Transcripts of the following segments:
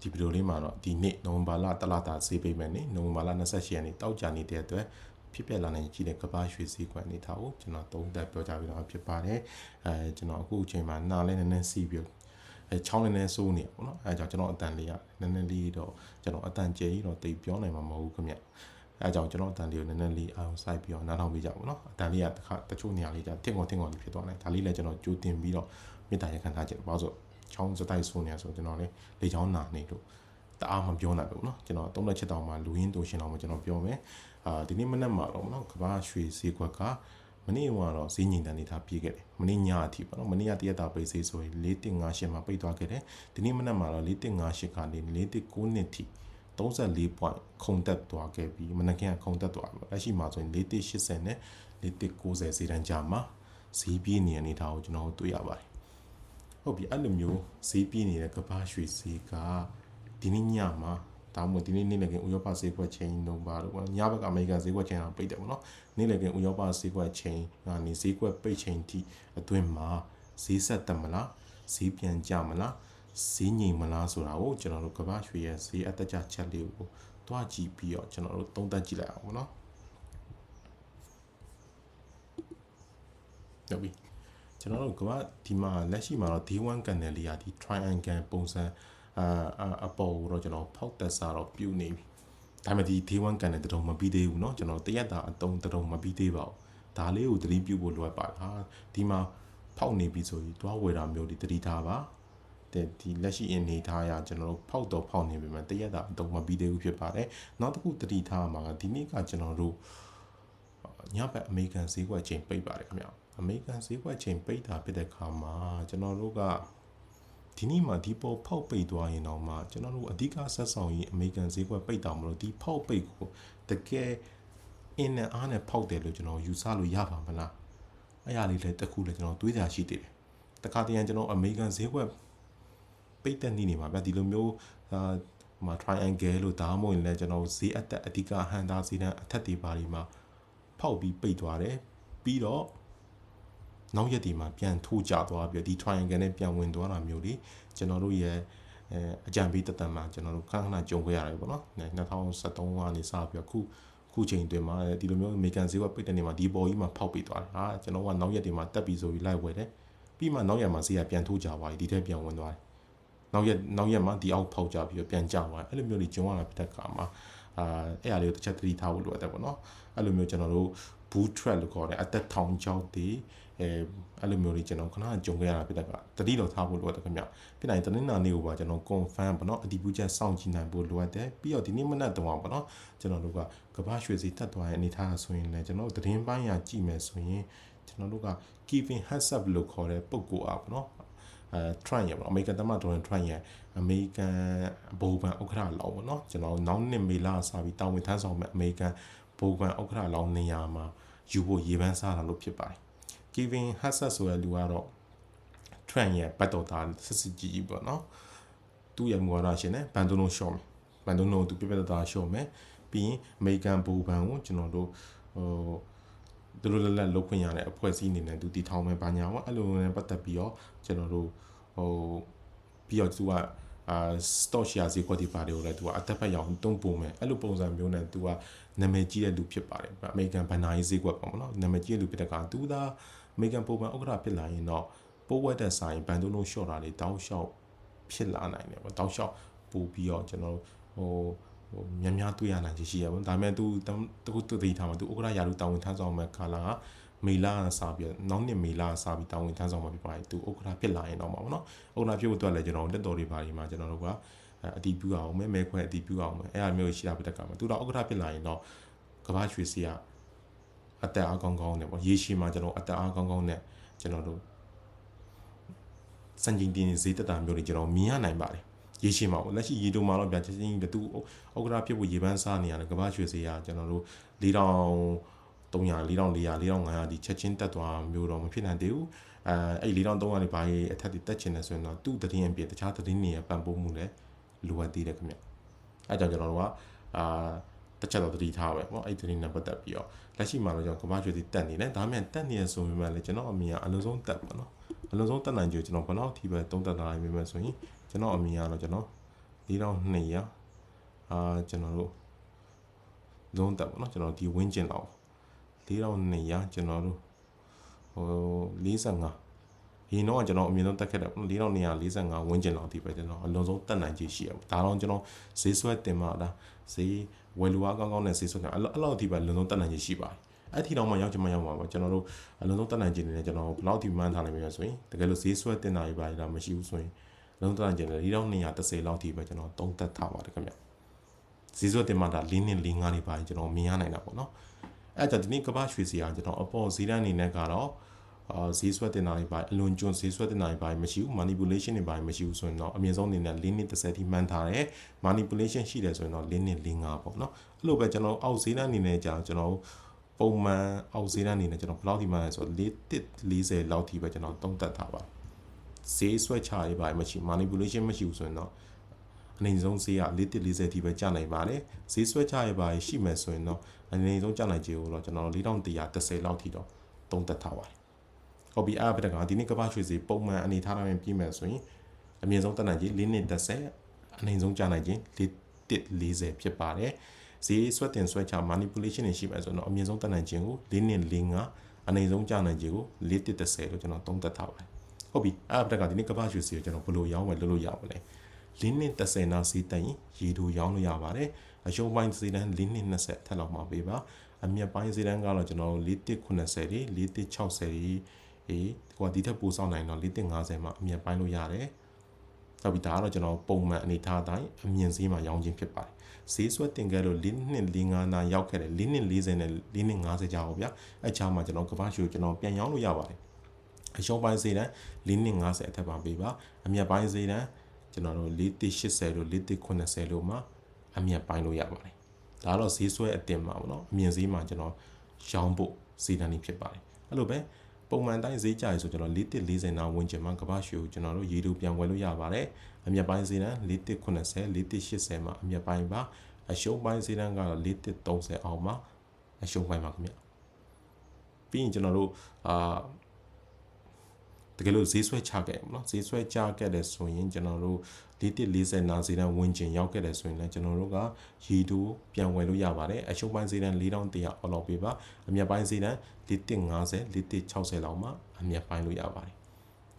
ဒီဗီဒီယိုလေးမှာတော့ဒီနေ့နိုဝင်ဘာလတလတာဈေးပိတ်မယ်နေနိုဝင်ဘာလ28ရက်နေ့တောက်ကြနေတဲ့အတွက်ဖြစ်ပြလာနိုင်ကြည့်တဲ့ကမ္ဘာရွှေဈေးကွက်အနေထားကိုကျွန်တော်သုံးသပ်ပြောကြားပြီးတော့ဖြစ်ပါတယ်အဲကျွန်တော်အခုအချိန်မှာနားလဲနည်းနည်းစီးပြီးအဲချောင်းနည်းနည်းစိုးနေပေါ့နော်အဲကြောင့်ကျွန်တော်အတန်လေးရနည်းနည်းလေးတော့ကျွန်တော်အတန်ကျဲကြီးတော့တိတ်ပြောနိုင်မှာမဟုတ်ဘူးခင်ဗျအဲကြောင့်ကျွန်တော်အတန်လေးကိုနည်းနည်းလေးအောင်စိုက်ပြီးတော့နားထောင်ပေးကြပါဘောနော်အတန်လေးကတခါတချို့နေရာလေးじゃတင့်ကုန်တင့်ကုန်လေးဖြစ်သွားတယ်ဒါလေးလည်းကျွန်တော်ကြိုတင်ပြီးတော့မေတ္တာရခံထားခြင်းဘာလို့ဆို ချောင်းစတိုက်ဆိုနေဆိုကျွန်တော်လေလေချောင်းနာနေလို့တအားမပြောနိုင်ဘူးเนาะကျွန်တော်သုံးလက်ချက်တောင်မှလူရင်းတူရှင်အောင်ကျွန်တော်ပြောမယ်အာဒီနေ့မနေ့မှာတော့เนาะကဘာရွှေဈေးကွက်ကမနေ့ကတော့ဈေးငိန်တန်နေတာပြေးခဲ့တယ်မနေ့ညအထိပေါ့နော်မနေ့ကတရက်တာပိတ်ဈေးဆိုရင်4158မှာပိတ်သွားခဲ့တယ်ဒီနေ့မနေ့မှာတော့4158ကနေ419နှစ်ထိ34 point ခုန်တက်သွားခဲ့ပြီးမနက်ကခုန်တက်သွားပြီလက်ရှိမှာဆိုရင်4180နဲ့4190ဈေးတန်းကြားမှာဈေးပြေးနေနေတာကိုကျွန်တော်တွေ့ရပါတယ် ဟုတ်ပြီအဲ့လိုမျိုးဈေးပြေးနေတဲ့ကဘာရွှေဈေးကဒီနေ့ညမှာဒါမှမဟုတ်ဒီနေ့နေ့လည်းကဥရောပဈေးကွက်ချိန်လုံးပါတော့ညဘက်ကအမေရိကန်ဈေးကွက်ချိန်အောင်ပိတ်တယ်ပေါ့နော်နေ့လည်းကဥရောပဈေးကွက်ချိန်ကနေဈေးကွက်ပိတ်ချိန်ထိအတွင်းမှာဈေးဆက်တက်မလားဈေးပြန်ကျမလားဈေးငြိမ်မလားဆိုတာကိုကျွန်တော်တို့ကဘာရွှေရဲ့ဈေးအတက်ကြချက်လေးကိုတွားကြည့်ပြီးတော့ကျွန်တော်တို့သုံးသပ်ကြည့်လိုက်အောင်ပေါ့နော်ဟုတ်ပြီ ကျွန်တော်တို့ကဘာဒီမှာလက်ရှိမှာတော့ D1 canal လေးကဒီ triangle ပုံစံအာအပေါ်တော့ကျွန်တော်ဖောက်တက်စားတော့ပြုတ်နေပြီဒါပေမဲ့ဒီ D1 canal တုံးမပြီးသေးဘူးเนาะကျွန်တော်တရက်တာအတုံးတုံးမပြီးသေးပါဘူးဒါလေးကိုသတိပြုဖို့လိုအပ်ပါတယ်ဟာဒီမှာဖောက်နေပြီဆိုရင်တွားဝယ်တာမျိုးဒီသတိထားပါတဲ့ဒီလက်ရှိအနေထားရကျွန်တော်တို့ဖောက်တော့ဖောက်နေပြီမှာတရက်တာအတုံးမပြီးသေးဘူးဖြစ်ပါတယ်နောက်တစ်ခုသတိထားမှာကဒီနေ့ကကျွန်တော်တို့ ညဘက်အမေရိကန်ဈေးကွက်ချိန်ပိတ်ပါတယ်ခင်ဗျအမေရိကန်ဈေးကွက်ချိန်ပိတ်တာဖြစ်တဲ့ခါမှာကျွန်တော်တို့ကဒီနေ့မှဒီပေါ်ဖောက်ပိတ်သွားရင်တော့မှကျွန်တော်တို့အဓိကဆက်ဆောင်ရေးအမေရိကန်ဈေးကွက်ပိတ်တာမလို့ဒီဖောက်ပိတ်ကိုတကယ်အင်းနဲ့အားနဲ့ဖောက်တယ်လို့ကျွန်တော်ယူဆလို့ရပါမလားအဲ့ရလေးလည်းတခုလည်းကျွန်တော်တွေးကြရှိသေးတယ်တခါတည်းကျွန်တော်အမေရိကန်ဈေးကွက်ပိတ်တဲ့နေ့နေမှာဗျဒီလိုမျိုးအာမှာ triangle လို့ဒါမှမဟုတ်လည်းကျွန်တော်ဈေးအသက်အဓိကဟန်တာဈေးတန်းအထက်တွေပါဒီမှာ ဖောက်ပြီးပိတ်သွားတယ်ပြီးတော့နောက်ရက်ဒီမှာပြန်ထိုးကြသွားပြီးဒီ triangle နဲ့ပြန်ဝင်သွားတာမျိုးတွေကျွန်တော်တို့ရဲ့အဲအကြံပေးတသက်မှာကျွန်တော်တို့ခဏခဏကြုံခဲ့ရတယ်ပေါ့နော်2023ကနေစပြီးအခုခုချိန်တွင်မှာဒီလိုမျိုးအမေရိကန်ဈေးကွက်ပိတ်တဲ့နေမှာဒီပေါ်ကြီးမှာဖောက်ပိတ်သွားတယ်ဟာကျွန်တော်ကနောက်ရက်တွေမှာတက်ပြီးဆိုပြီးလိုက်ဝယ်တယ်ပြီးမှနောက်ရက်မှာဈေးကပြန်ထိုးကြသွားပြီဒီထက်ပြန်ဝင်သွားတယ်နောက်ရက်နောက်ရက်မှာဒီအောက်ဖောက်ကြပြီးတော့ပြန်ကျသွားတယ်အဲ့လိုမျိုးတွေကျုံရတာဖြစ်တဲ့အခါမှာ အာအဲ့အရာလေးကိုတစ်ချက်သတိထားဖို့လိုအပ်တယ်ပေါ့နော်အဲ့လိုမျိုးကျွန်တော်တို့ boot track လို့ခေါ်တယ်အသက်ထောင်ချောက်တွေအဲအဲ့လိုမျိုးတွေကျွန်တော်ခဏကြုံခဲ့ရတာဖြစ်တဲ့ကတတိတော်ထားဖို့လိုအပ်တယ်ခင်ဗျဖြစ်နိုင်တနင်္လာနေ့ကိုပါကျွန်တော် confirm ပေါ့နော်အတည်ပြုချက်စောင့်ကြည့်နိုင်ဖို့လိုအပ်တယ်ပြီးတော့ဒီနေ့မနက်တုန်းကပေါ့နော်ကျွန်တော်တို့ကကမ္ဘာရွှေစီတက်သွားတဲ့အနေထားဆိုရင်လည်းကျွန်တော်တို့သတင်းပိုင်းရကြည့်မယ်ဆိုရင်ကျွန်တော်တို့က Kevin Hassab လို့ခေါ်တဲ့ပုဂ္ဂိုလ်အားပေါ့နော် အဲ Trump ရပေါ့အမေရိကန်သမ္မတဒေါ်နယ်ထရန့်ရဲ့အမေရိကန်ဘိုးဘန်ဥက္ကဋ္ဌလောက်ပေါ့နော်ကျွန်တော်နောက်နှစ်မေလစပြီးတာဝန်ထမ်းဆောင်မဲ့အမေရိကန်ဘိုးဘန်ဥက္ကဋ္ဌလောက်နေရာမှာယူဖို့ရေပန်းစားတာလို့ဖြစ်ပါတယ်။ Kevin Hassett ဆိုတဲ့လူကတော့ Trent ရဲ့ဘတ်တော်သားစစ်စစ်ကြီးကြီးပေါ့နော်။သူ့ရဲ့မူဝါဒရှင်နဲ့ဘန်ဒိုနိုရှော့မယ်။ဘန်ဒိုနိုသူပြပြတာရှော့မယ်။ပြီးရင်အမေရိကန်ဘူဘန်ကိုကျွန်တော်တို့ဟို သူတို့လက်လက်လုတ်ခွင့်ရတဲ့အဖွဲ့အစည်းအနေနဲ့သူတည်ထောင်မယ်ဘာညာပေါ့အဲ့လိုနဲ့ပတ်သက်ပြီးတော့ကျွန်တော်တို့ဟိုပြီးတော့သူကအာ stock share ဈေးကွက်ဒီပါတွေကိုလည်းသူကအသက်ဖက်ရောက်တုံးပုံမယ်အဲ့လိုပုံစံမျိုးနဲ့သူကနာမည်ကြီးတဲ့လူဖြစ်ပါတယ်အမေရိကန်ဘန်နာရေးဈေးကွက်ပေါ့နော်နာမည်ကြီးတဲ့လူဖြစ်တဲ့ကသူသာအမေရိကန်ပုံမှန်ဥက္ကဋ္ဌဖြစ်လာရင်တော့ပိုးဝက်တဲ့ဆိုင်ဘန်ဒိုနိုရှော့တာတွေတောက်လျှောက်ဖြစ်လာနိုင်တယ်ပေါ့တောက်လျှောက်ပို့ပြီးတော့ကျွန်တော်ဟို ဟိုများများတွေ့ရနိုင်ချင်ရှိရပါဘူးဒါပေမဲ့ तू တခုသူသိထားမှာ तू ဥက္ကဋ္ဌရာလူတာဝန်ထမ်းဆောင်မဲ့ကာလာကမေလာစပြီးနောက်နှစ်မေလာစပြီးတာဝန်ထမ်းဆောင်မှာဖြစ်ပါတယ်သူဥက္ကဋ္ဌဖြစ်လာရင်တော့မှာပေါ့နော်ဥက္ကဋ္ဌဖြစ်ဖို့အတွက်လည်းကျွန်တော်လက်တော်တွေပါဒီမှာကျွန်တော်တို့ကအတီးပြူအောင်မဲမဲခွဲအတီးပြူအောင်မဲအဲ့အမျိုးရှိတာဖြစ်တဲ့ကမှာသူတော့ဥက္ကဋ္ဌဖြစ်လာရင်တော့ကဘာရွှေစီကအတက်အားကောင်းကောင်းနဲ့ပေါ့ရေရှည်မှာကျွန်တော်အတက်အားကောင်းကောင်းနဲ့ကျွန်တော်တို့စံချိန်တင်ဈေးတက်တာမျိုးတွေကျွန်တော်မြင်ရနိုင်ပါတယ် ရေရှည်မှာပေါ့လက်ရှိရေတိုမှာတော့ဗျာချင်းချင်းတူဥက္ကဋ္ဌဖြစ်ဖို့ရေပန်းစားနေရတယ်ကဘာရွှေစီကကျွန်တော်တို့၄000 300 400 400 400 500ဒီချက်ချင်းတက်သွားမျိုးတော့မဖြစ်နိုင်သေးဘူးအဲအဲ့4300လေးဘာကြီးအထက်တွေတက်ချင်တယ်ဆိုရင်တော့သူ့သတင်းအပြည့်တခြားသတင်းတွေပံ့ပိုးမှုလည်းလိုအပ်သေးတယ်ခင်ဗျအဲကြောင့်ကျွန်တော်တို့ကအာတစ်ချက်တော့တတိထားပဲပေါ့အဲ့ဒီသတင်းနဲ့ပတ်သက်ပြီးတော့လက်ရှိမှာတော့ကျွန်တော်ကမ္ဘာကျွေးတက်နေတယ်ဒါမှမဟုတ်တက်နေရဆိုပေမဲ့လည်းကျွန်တော်အမြင်ကအလုံးစုံတက်ပါတော့အလုံးစုံတက်နိုင်ကြကျွန်တော်ဘယ်တော့အထိပဲတုံးတက်လာနိုင်ပေမဲ့ဆိုရင် ကျွန်တော်အမြင်ကတော့ကျွန်တော်4200အာကျွန်တော်တို့လုံးတက်ပေါ့နော်ကျွန်တော်ဒီဝင်းကျင်လောက်4200ကျွန်တော်တို့ဟို45ဒီတော့ကျွန်တော်အမြင်ဆုံးတက်ခဲ့တယ်4245ဝင်းကျင်လောက်ဒီပဲကျွန်တော်အလုံးစုံတက်နိုင်ခြင်းရှိရဒါတော့ကျွန်တော်ဈေးဆွဲတင်မှာလားဈေးဝယ်လူအားကောင်းကောင်းနဲ့ဈေးဆွဲတယ်အဲ့လောက်ဒီပဲအလုံးစုံတက်နိုင်ခြင်းရှိပါတယ်အဲ့ဒီတော့မှရောက်ချင်မှရောက်မှာပါကျွန်တော်တို့အလုံးစုံတက်နိုင်ခြင်းနေကျွန်တော်ဘယ်လောက်ဒီမှန်းထားနိုင်မလဲဆိုရင်တကယ်လို့ဈေးဆွဲတင်တာကြီးပါလားမရှိဘူးဆိုရင်အ လုံးတက်နိုင်ခြင်းနေဒီတော့230လောက်ဒီပဲကျွန်တော်တုံးတက်ထားပါတယ်ခင်ဗျဈေးဆွဲတင်မှာဒါ၄နှစ်၄၅နေပါကျွန်တော်မြင်ရနိုင်တာပေါ့နော်အဲ့ဒါဒီနေ့ကမ္ဘာရွှေစီအားကျွန်တော်အပေါ်ဈေးတန်းအနေနဲ့ကတော့အာဈေးဆွဲတင်တာတွေပါအလွန်ကျွန်းဈေးဆွဲတင်တာတွေပါမရှိဘူး manipulation တွေပါမရှိဘူးဆိုရင်တော့အမြင့်ဆုံးအနေနဲ့၄နှစ်30ထိမှန်းထားတယ် manipulation ရှိတယ်ဆိုရင်တော့၄နှစ်၄၅ပေါ့နော်အဲ့လိုပဲကျွန်တော်အောက်ဈေးတန်းအနေနဲ့ကြာကျွန်တော်ပုံမှန်အောက်ဈေးတန်းအနေနဲ့ကျွန်တော်ဘယ်လောက်ထိမှန်းလဲဆိုတော့၄တစ်40လောက်ထိပဲကျွန်တော်သုံးသပ်ထားပါ ဈေးဆွဲချရေးပါမရှိ manipulation မရှိဘူးဆိုရင်တော့အနေဆုံးဈေးက၄တစ်40ထိပဲကျနိုင်ပါတယ်ဈေးဆွဲချရေးပါရှိမယ်ဆိုရင်တော့အနေဆုံးကျနိုင်ခြေကိုတော့ကျွန်တော်4130လောက်ထိတော့သုံးသပ်ထားပါတယ်ဟုတ်ပြီအဲ့ဒါကဒီနေ့ကမ္ဘာရွှေစီပုံမှန်အနေထားတိုင်းပြီးမယ်ဆိုရင်အမြင့်ဆုံးတက်နိုင်ခြင်း၄နှစ်30အနိုင်ဆုံးကျနိုင်ခြင်း၄တစ်40ဖြစ်ပါတယ်ဈေးဆွဲတင်ဆွဲချ manipulation တွေရှိမယ်ဆိုတော့အမြင့်ဆုံးတက်နိုင်ခြင်းကို၄နှစ်45အနိုင်ဆုံးကျနိုင်ခြင်းကို၄တစ်30လို့ကျွန်တော်သုံးသပ်ထားပါတယ် ဟုတ်ပြီအဲ့ဒါကဒီနေ့ကမ္ဘာရွှေစီကိုကျွန်တော်ဘယ်လိုရောင်းဝယ်လုပ်လို့ရမလဲ၄နှစ်30နာဈေးတက်ရင်ရေတူရောင်းလို့ရပါတယ်အရှုံးပိုင်းဈေးတန်း၄နှစ်20ထက်လောက်မှာပေးပါအမြတ်ပိုင်းဈေးတန်းကတော့ကျွန်တော်၄တစ်90တွေ၄တစ်60တွေအေးဟိုကဒီထက်ပိုဆောင်နိုင်တော့450မှာအမြင်ပိုင်းလို့ရတယ်။နောက်ပြီးဒါကတော့ကျွန်တော်ပုံမှန်အနေထားအတိုင်းအမြင်ဈေးမှာရောင်းခြင်းဖြစ်ပါတယ်။ဈေးဆွဲတင်ခဲ့လို့4နှစ်45နာရောက်ခဲ့တယ်4နှစ်40နဲ့4နှစ်50ကြာပါဗျာ။အဲချာမှာကျွန်တော်ကမ္ဘာရှိုးကျွန်တော်ပြန်ရောင်းလို့ရပါတယ်။ အရှုံးပိုင်းဈေးတန်း4နှစ်50အထက်ပါပေးပါ။အမြတ်ပိုင်းဈေးတန်းကျွန်တော်တို့480လို့480လို့မှာအမြတ်ပိုင်းလို့ရပါတယ်။ဒါတော့ဈေးဆွဲအတင်မှာပေါ့နော်။အမြင်ဈေးမှာကျွန်တော်ရောင်းဖို့ဈေးတန်းนี้ဖြစ်ပါတယ်။အဲ့လိုပဲပုံမှန်တိုင်းဈေးကြရဆိုကျွန်တော်4140နာဝင်ကျင်မှာကမ္ဘာရွှေကိုကျွန်တော်တို့ရေတူပြန်ဝယ်လို့ရပါတယ်အမြတ်ပိုင်းဈေးတန်း4180 4180မှာအမြတ်ပိုင်းပါအရှုံးပိုင်းဈေးတန်းကတော့4130အောင်မှာအရှုံးပိုင်းပါခင်ဗျပြီးရင်ကျွန်တော်တို့အာ တကယ်လို့ဈေးဆွဲချခဲ့ပေါ့နော်ဈေးဆွဲချခဲ့တယ်ဆိုရင်ကျွန်တော်တို့4140နာဈေးတန်းဝင်ကျင်ရောက်ခဲ့တယ်ဆိုရင်လည်းကျွန်တော်တို့ကရီတူပြန်ဝယ်လို့ရပါတယ်အရှုံးပိုင်းဈေးတန်း4100အော်လောက်ပေးပါအမြတ်ပိုင်းဈေးတန်း4150 4160လောက်မှအမြတ်ပိုင်းလို့ရပါတယ်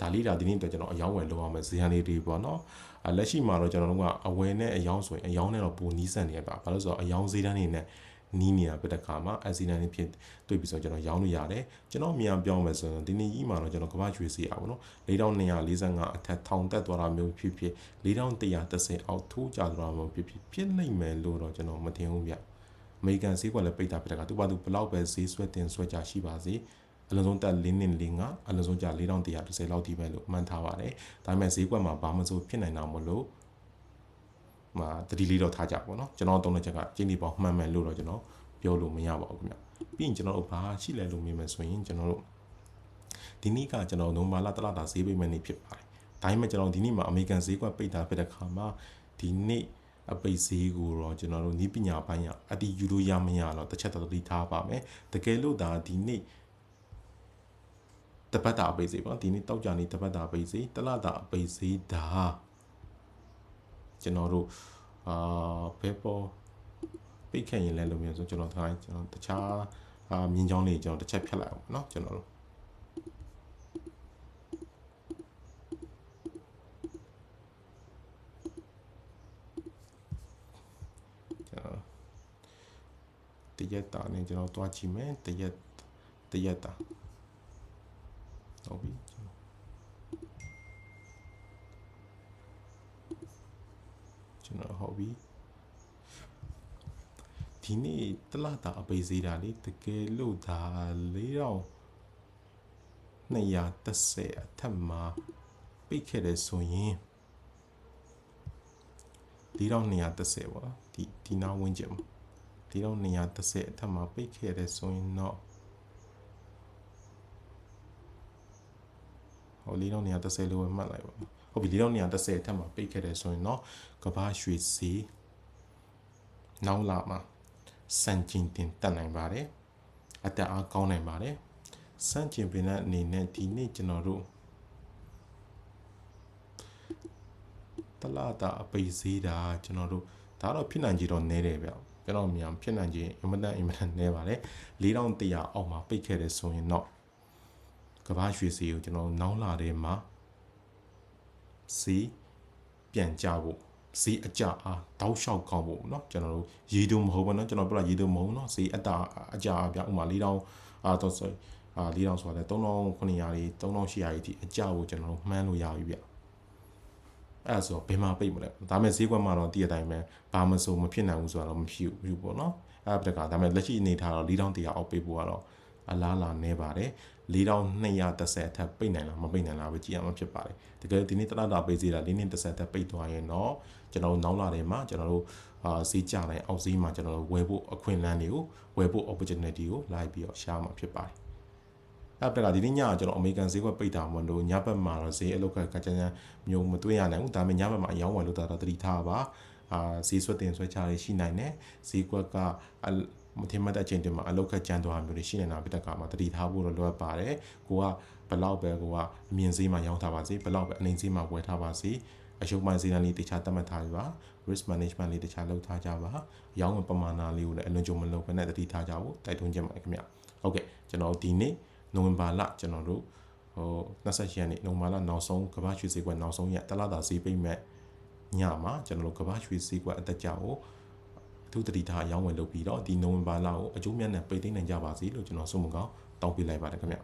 ဒါလေးဒါဒီနေ့တော့ကျွန်တော်အယောင်းဝယ်လုပ်အောင်မယ်ဈေးဟန်လေးတွေပေါ့နော်အလက်ရှိမှာတော့ကျွန်တော်တို့ကအဝယ်နဲ့အယောင်းဆိုရင်အယောင်းနဲ့တော့ပိုနီးစပ်နေရပါဘာလို့ဆိုတော့အယောင်းဈေးတန်းနေနဲ့ နီးနေတာပြတဲ့ခါမှာ accident ဖြစ်တွေ့ပြီးဆိုကျွန်တော်ရောင်းလို့ရတယ်ကျွန်တော်မြန်ပြောင်းမယ်ဆိုရင်ဒီနေ့ကြီးမှာတော့ကျွန်တော်ကမ္ဘာရွှေစီအောင်နော်4245အထက်ထောင်တက်သွားတာမျိုးဖြစ်ဖြစ်4130အောက်ထိုးကျသွားတာမျိုးဖြစ်ဖြစ်ဖြစ်နိုင်မယ်လို့တော့ကျွန်တော်မတင်ဘူးဗျအမေရိကန်ဈေးကွက်လည်းပိတ်တာပြတဲ့ခါသူ့ဘာသူဘလောက်ပဲဈေးဆွဲတင်ဆွဲကြရှိပါစေအလုံးစုံတက်၄နှစ်၄ငါအလုံးစုံကြ4130လောက်ထိပဲလို့မှန်းထားပါတယ်ဒါပေမဲ့ဈေးကွက်မှာဘာမှစိုးဖြစ်နိုင်တာမလို့ မှာတတိလေးတော့ထားကြပါတော့ကျွန်တော်တုံးတဲ့ချက်ကကျင်းဒီပေါင်းမှန်မှန်လို့တော့ကျွန်တော်ပြောလို့မရပါဘူးခင်ဗျပြီးရင်ကျွန်တော်တို့ဘာရှိလဲလို့မြင်မယ်ဆိုရင်ကျွန်တော်တို့ဒီနေ့ကကျွန်တော်နိုမာလာတလာတာဈေးပိတ်မဲ့နေ့ဖြစ်ပါတယ်ဒါပေမဲ့ကျွန်တော်ဒီနေ့မှာအမေရိကန်ဈေးကွက်ပိတ်တာဖြစ်တဲ့ခါမှာဒီနေ့အပိတ်ဈေးကိုတော့ကျွန်တော်တို့ဤပညာပိုင်းကအတီယူလို့ရမရတော့တစ်ချက်တော့တိထားပါမယ်တကယ်လို့ဒါဒီနေ့တပတ်တာအပိတ်ဈေးပေါ့ဒီနေ့တောက်ကြနေတပတ်တာအပိတ်ဈေးတလတာအပိတ်ဈေးဒါ ကျွန်တော်တို့အာဘယ်ပေါ်ပိတ်ခဲ့ရင်လည်းလို့မျိုးဆိုကျွန်တော်ထားကျွန်တော်တခြားအာမြင်းချောင်းလေးကျွန်တော်တစ်ချက်ဖြတ်လိုက်အောင်เนาะကျွန်တော်တို့တရက်တာနဲ့ကျွန်တော်တွားကြည့်မယ်တရက်တရက်တာဟုတ်ပြီ ကျွန်တော်ဟုတ်ပြီဒီနေ့တလတာအပိစေးတာလေတကယ်လို့ဒါ၄တော့230အထက်မှာပိတ်ခဲ့တယ်ဆိုရင်၄တော့230ပေါ့ဒီဒီနာဝင်းကျင်၄တော့230အထက်မှာပိတ်ခဲ့တယ်ဆိုရင်တော့ဟို၄တော့230လို့မှတ်လိုက်ပါ ဟုတ်ပြီ၄တော့230အထက်မှာပိတ်ခဲ့တယ်ဆိုရင်တော့ကဘာရွှေစီနောက်လာမှာစံကျင်တင်တက်နိုင်ပါတယ်အတက်အားကောင်းနိုင်ပါတယ်စံကျင်ပင်တဲ့အနေနဲ့ဒီနေ့ကျွန်တော်တို့တလတာအပိတ်ဈေးတာကျွန်တော်တို့ဒါတော့ဖြစ်နိုင်ကြတော့နဲတယ်ဗျကျွန်တော်မြန်ဖြစ်နိုင်ခြင်းအင်မတန်အင်မတန်နဲပါတယ်4100အောက်မှာပိတ်ခဲ့တယ်ဆိုရင်တော့ကဘာရွှေစီကိုကျွန်တော်နောင်းလာတဲ့မှာ စီပြန်ကြဖို့စီအကြအားတောက်လျှောက်ကောင်းဖို့เนาะကျွန်တော်တို့ရေတုံမဟုတ်ဘူးเนาะကျွန်တော်ပြောတာရေတုံမဟုတ်เนาะစီအတာအကြအားပြဥမာ4000အာတော့ဆိုအာ4000ဆိုတာ3900တွေ3800တွေဒီအကြကိုကျွန်တော်တို့မှန်းလို့ရပြီဗျအဲ့ဒါဆိုဘယ်မှာပိတ်မလဲဒါမဲ့ဈေးကွက်မှာတော့တည့်ရတိုင်းပဲဘာမဆိုမဖြစ်နိုင်ဘူးဆိုတော့မဖြစ်ဘူးပေါ့နော်အဲ့ဒါတကဒါမဲ့လက်ရှိအနေထားတော့4100အောက်ပိတ်ဖို့ကတော့ အလားလာနေပါတယ်4230အထက်ပိတ်နိုင်လားမပိတ်နိုင်လားပဲကြည့်ရမှာဖြစ်ပါတယ်တကယ်ဒီနေ့တလားတာပိတ်သေးတာ၄နှစ်30အထက်ပိတ်သွားရင်တော့ကျွန်တော်တို့နောက်လာတယ်မှာကျွန်တော်တို့အာဈေးကြတိုင်းအောက်ဈေးမှာကျွန်တော်တို့ဝယ်ဖို့အခွင့်အလမ်းတွေကိုဝယ်ဖို့ opportunity ကိုလိုက်ပြီးတော့ရှားမှာဖြစ်ပါတယ်အဲ့ဒါကဒီနေ့ညကျွန်တော်အမေရိကန်ဈေးကွက်ပိတ်တာမလို့ညဘက်မှာတော့ဈေးအလုတ်ကကကြမ်းကြမ်းမျိုးမတွေ့ရနိုင်ဘူးဒါပေမဲ့ညဘက်မှာအယောင်းဝယ်လို့တာတော့တတိထားပါအာဈေးဆွတ်တင်ဆွဲချရရှိနိုင်တယ်ဈေးကွက်က မထင်မှတ်တဲ့အချိန်တွေမှာအလုတ်ခက်ကြမ်းသွားမျိုးတွေရှိနေတာဖြစ်တဲ့အခါမှာတတိထားဖို့တော့လိုအပ်ပါတယ်ကိုကဘလောက်ပဲကိုကအမြင့်ဈေးမှာရောင်းထားပါစေဘလောက်ပဲအနှိမ်ဈေးမှာဝယ်ထားပါစေအရှုံးပိုင်းဈေးနှုန်းလေးတခြားသတ်မှတ်ထားပါ risk management လေးတခြားလုပ်ထားကြပါရောင်းဝင်ပမာဏလေးကိုလည်းအလွန်ကြုံမလုပ်ဘဲနဲ့တတိထားကြဖို့တိုက်တွန်းချင်ပါတယ်ခင်ဗျဟုတ်ကဲ့ကျွန်တော်ဒီနေ့နိုဝင်ဘာလကျွန်တော်တို့ဟို28ရက်နေ့နိုဝင်ဘာလနောက်ဆုံးကမ္ဘာရွှေဈေးကွက်နောက်ဆုံးရက်တလတာဈေးပိတ်မဲ့ညမှာကျွန်တော်တို့ကမ္ဘာရွှေဈေးကွက်အတက်ကြောက် ကိုအထူးတတိထားရောင်းဝယ်လုပ်ပြီးတော့ဒီနိုဝင်ဘာလကိုအကျိုးမြတ်နဲ့ပိတ်သိမ်းနိုင်ကြပါစေလို့ကျွန်တော်ဆုမကောင်းတောင်းပေးလိုက်ပါတယ်ခင်ဗျ